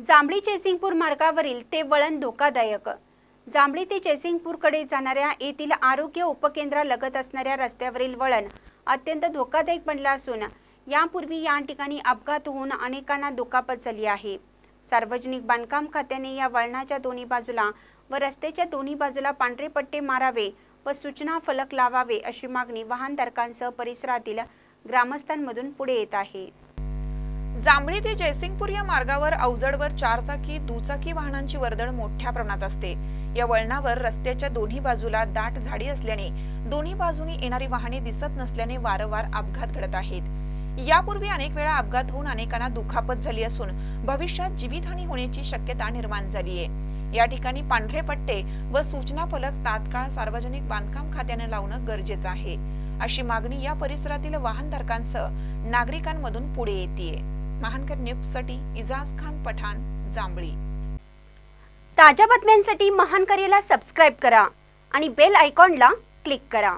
जांभळी चेसिंगपूर मार्गावरील ते वळण धोकादायक. जांभळी ते चेसिंगपूरकडे जाणाऱ्या येथील आरोग्य उपकेंद्रालगत असणाऱ्या रस्त्यावरील वळण अत्यंत धोकादायक बनलं असून यापूर्वी या ठिकाणी अपघात होऊन अनेकांना दुखापत झाली आहे. सार्वजनिक बांधकाम खात्याने या वळणाच्या दोन्ही बाजूला व रस्त्याच्या दोन्ही बाजूला पांढरे पट्टे मारावे व सूचना फलक लावावे अशी मागणी वाहनधारकांसह परिसरातील ग्रामस्थांमधून पुढे येत आहे. जांभळी ते जयसिंगपूर या मार्गावर अवजडवर चारचाकी दुचाकी वाहनांची वर्दळ मोठ्या प्रमाणात असते. या वळणावर रस्त्याच्या दोन्ही बाजूला दाट झाडी असल्याने दोन्ही बाजूनी येणारी वाहने दिसत नसल्याने वारंवार अपघात घडत आहेत. यापूर्वी अनेक वेळा अपघात होऊन अनेकांना दुखापत झाली असून भविष्यात जीवितहानी होण्याची शक्यता निर्माण झाली आहे. या ठिकाणी पांढरे पट्टे व सूचना फलक तात्काळ सार्वजनिक बांधकाम खात्याने लावणं गरजेचं आहे. अशी मागणी या परिसरातील वाहनधारकांसह नागरिकांमधून पुढे येते महानकर न्यूजसाठी इजाज खान पठाण जांभळी. ताज्या बातम्यांसाठी महानकरेला सबस्क्राईब करा आणि बेल आयकॉनला क्लिक करा.